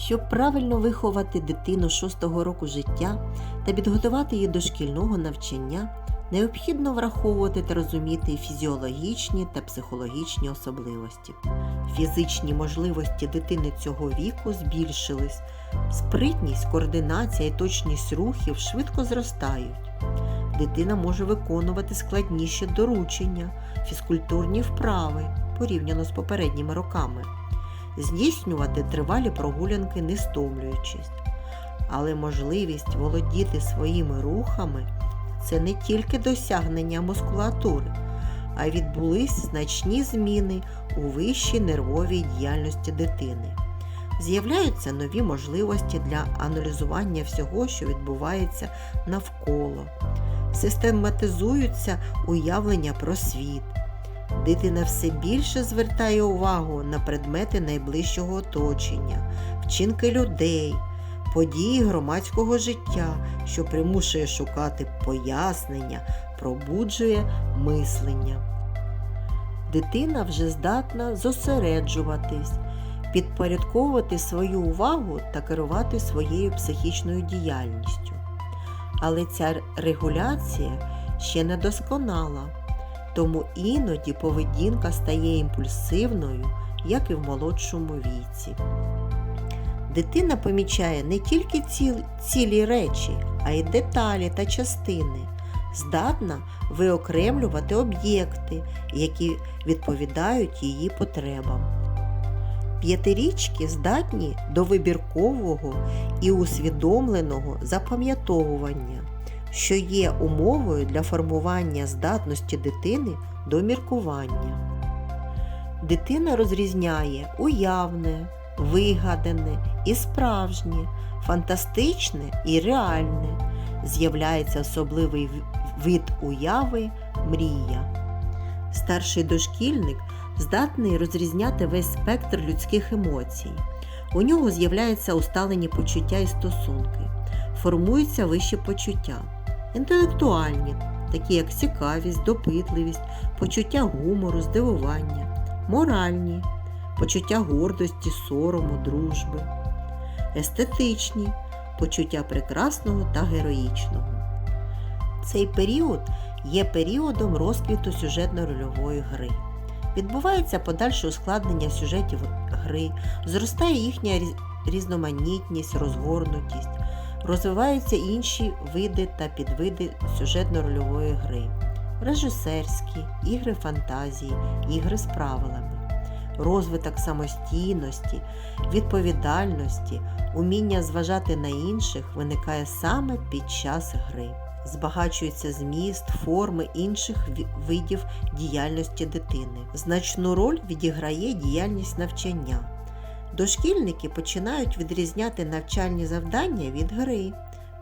Щоб правильно виховати дитину шостого року життя та підготувати її до шкільного навчання, необхідно враховувати та розуміти фізіологічні та психологічні особливості. Фізичні можливості дитини цього віку збільшились, спритність, координація і точність рухів швидко зростають. Дитина може виконувати складніші доручення, фізкультурні вправи порівняно з попередніми роками здійснювати тривалі прогулянки не стомлюючись. Але можливість володіти своїми рухами це не тільки досягнення мускулатури, а відбулись значні зміни у вищій нервовій діяльності дитини. З'являються нові можливості для аналізування всього, що відбувається навколо, систематизуються уявлення про світ. Дитина все більше звертає увагу на предмети найближчого оточення, вчинки людей, події громадського життя, що примушує шукати пояснення, пробуджує мислення. Дитина вже здатна зосереджуватись, підпорядковувати свою увагу та керувати своєю психічною діяльністю. Але ця регуляція ще не досконала. Тому іноді поведінка стає імпульсивною, як і в молодшому віці. Дитина помічає не тільки ціл, цілі речі, а й деталі та частини, здатна виокремлювати об'єкти, які відповідають її потребам. П'ятирічки здатні до вибіркового і усвідомленого запам'ятовування що є умовою для формування здатності дитини до міркування. Дитина розрізняє уявне, вигадане і справжнє, фантастичне і реальне. З'являється особливий вид уяви мрія. Старший дошкільник здатний розрізняти весь спектр людських емоцій. У нього з'являються усталені почуття і стосунки, формуються вищі почуття інтелектуальні, такі як цікавість, допитливість, почуття гумору, здивування, моральні, почуття гордості, сорому, дружби, естетичні, почуття прекрасного та героїчного. Цей період є періодом розквіту сюжетно-рольової гри. Відбувається подальше ускладнення сюжетів гри, зростає їхня різноманітність, розгорнутість, розвиваються інші види та підвиди сюжетно-рольової гри, режисерські, ігри фантазії, ігри з правилами, розвиток самостійності, відповідальності, уміння зважати на інших виникає саме під час гри. Збагачується зміст, форми інших видів діяльності дитини. Значну роль відіграє діяльність навчання. Дошкільники починають відрізняти навчальні завдання від гри,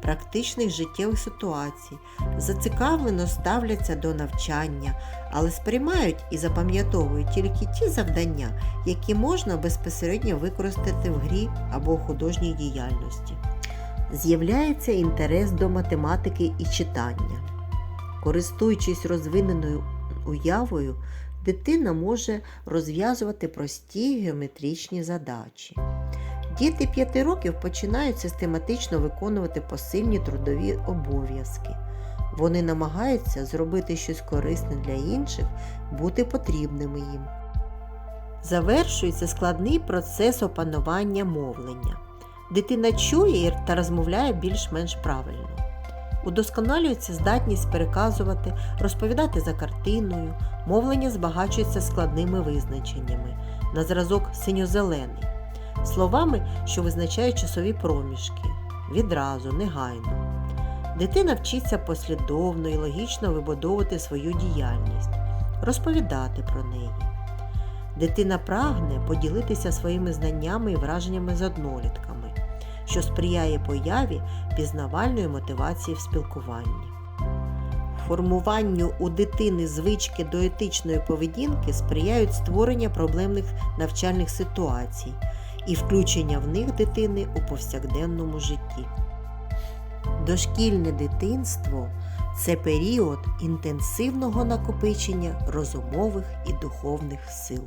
практичних життєвих ситуацій, зацікавлено ставляться до навчання, але сприймають і запам'ятовують тільки ті завдання, які можна безпосередньо використати в грі або художній діяльності. З'являється інтерес до математики і читання. Користуючись розвиненою уявою, дитина може розв'язувати прості геометричні задачі. Діти 5 років починають систематично виконувати посильні трудові обов'язки. Вони намагаються зробити щось корисне для інших, бути потрібними їм. Завершується складний процес опанування мовлення. Дитина чує та розмовляє більш-менш правильно. Удосконалюється здатність переказувати, розповідати за картиною, мовлення збагачується складними визначеннями, на зразок синьо-зелений, словами, що визначають часові проміжки, відразу, негайно. Дитина вчиться послідовно і логічно вибудовувати свою діяльність, розповідати про неї. Дитина прагне поділитися своїми знаннями і враженнями з однолітками що сприяє появі пізнавальної мотивації в спілкуванні. Формуванню у дитини звички до етичної поведінки сприяють створення проблемних навчальних ситуацій і включення в них дитини у повсякденному житті. Дошкільне дитинство це період інтенсивного накопичення розумових і духовних сил.